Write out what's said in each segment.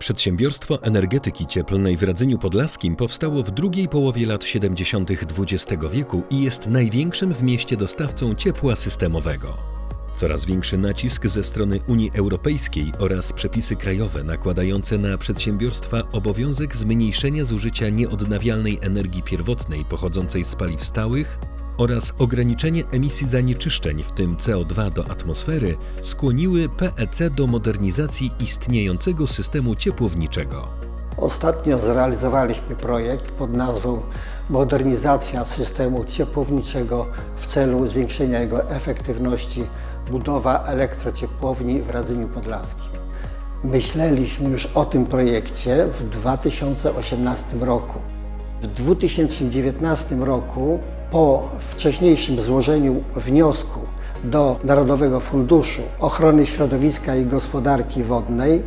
Przedsiębiorstwo energetyki cieplnej w Radzeniu Podlaskim powstało w drugiej połowie lat 70. XX wieku i jest największym w mieście dostawcą ciepła systemowego. Coraz większy nacisk ze strony Unii Europejskiej oraz przepisy krajowe nakładające na przedsiębiorstwa obowiązek zmniejszenia zużycia nieodnawialnej energii pierwotnej pochodzącej z paliw stałych oraz ograniczenie emisji zanieczyszczeń, w tym CO2 do atmosfery, skłoniły PEC do modernizacji istniejącego systemu ciepłowniczego. Ostatnio zrealizowaliśmy projekt pod nazwą Modernizacja systemu ciepłowniczego w celu zwiększenia jego efektywności, budowa elektrociepłowni w Radzeniu Podlaskim. Myśleliśmy już o tym projekcie w 2018 roku. W 2019 roku, po wcześniejszym złożeniu wniosku do Narodowego Funduszu Ochrony Środowiska i Gospodarki Wodnej,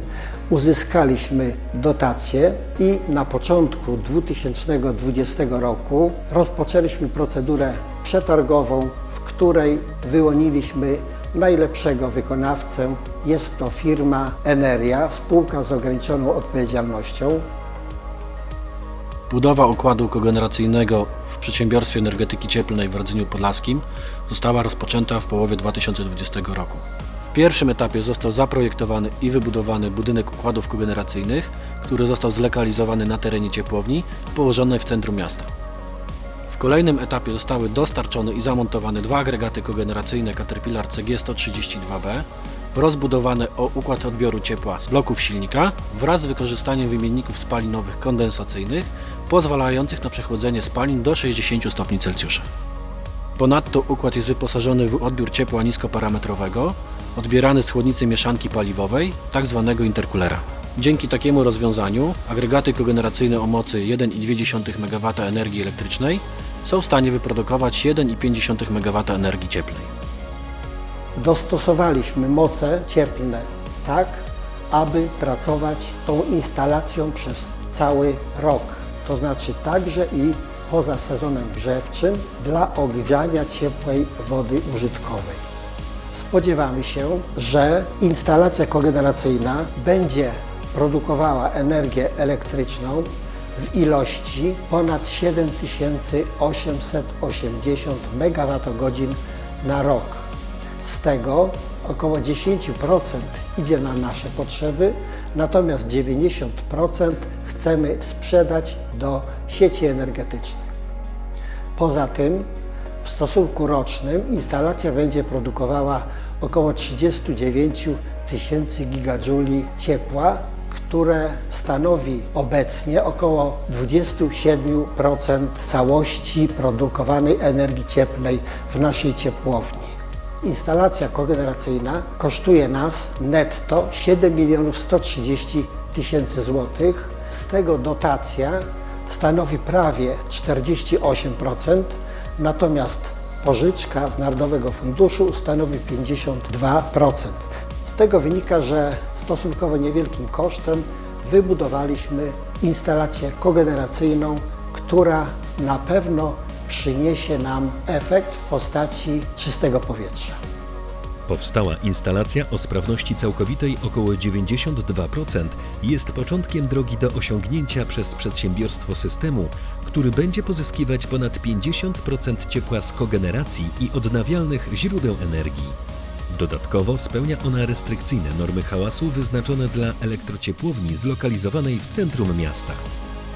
uzyskaliśmy dotację i na początku 2020 roku rozpoczęliśmy procedurę przetargową, w której wyłoniliśmy najlepszego wykonawcę. Jest to firma Eneria, spółka z ograniczoną odpowiedzialnością. Budowa układu kogeneracyjnego w przedsiębiorstwie energetyki cieplnej w Radzeniu Podlaskim została rozpoczęta w połowie 2020 roku. W pierwszym etapie został zaprojektowany i wybudowany budynek układów kogeneracyjnych, który został zlokalizowany na terenie ciepłowni położonej w centrum miasta. W kolejnym etapie zostały dostarczone i zamontowane dwa agregaty kogeneracyjne Caterpillar CG132B, rozbudowane o układ odbioru ciepła z bloków silnika wraz z wykorzystaniem wymienników spalinowych kondensacyjnych pozwalających na przechłodzenie spalin do 60 stopni Celsjusza. Ponadto układ jest wyposażony w odbiór ciepła niskoparametrowego, odbierany z chłodnicy mieszanki paliwowej, tzw. interkulera. Dzięki takiemu rozwiązaniu agregaty kogeneracyjne o mocy 1,2 MW energii elektrycznej są w stanie wyprodukować 1,5 MW energii cieplnej. Dostosowaliśmy moce cieplne tak, aby pracować tą instalacją przez cały rok. To znaczy także i poza sezonem grzewczym dla ogrzania ciepłej wody użytkowej. Spodziewamy się, że instalacja kogeneracyjna będzie produkowała energię elektryczną w ilości ponad 7880 MWh na rok. Z tego około 10% idzie na nasze potrzeby, natomiast 90% chcemy sprzedać do sieci energetycznych. Poza tym w stosunku rocznym instalacja będzie produkowała około 39 tysięcy gigajuli ciepła, które stanowi obecnie około 27% całości produkowanej energii cieplnej w naszej ciepłowni. Instalacja kogeneracyjna kosztuje nas netto 7 milionów 130 tysięcy złotych. Z tego dotacja stanowi prawie 48%, natomiast pożyczka z Narodowego Funduszu stanowi 52%. Z tego wynika, że stosunkowo niewielkim kosztem wybudowaliśmy instalację kogeneracyjną, która na pewno przyniesie nam efekt w postaci czystego powietrza. Powstała instalacja o sprawności całkowitej około 92% jest początkiem drogi do osiągnięcia przez przedsiębiorstwo systemu, który będzie pozyskiwać ponad 50% ciepła z kogeneracji i odnawialnych źródeł energii. Dodatkowo spełnia ona restrykcyjne normy hałasu wyznaczone dla elektrociepłowni zlokalizowanej w centrum miasta.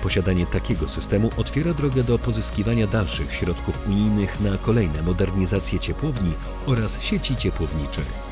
Posiadanie takiego systemu otwiera drogę do pozyskiwania dalszych środków unijnych na kolejne modernizacje ciepłowni oraz sieci ciepłowniczych.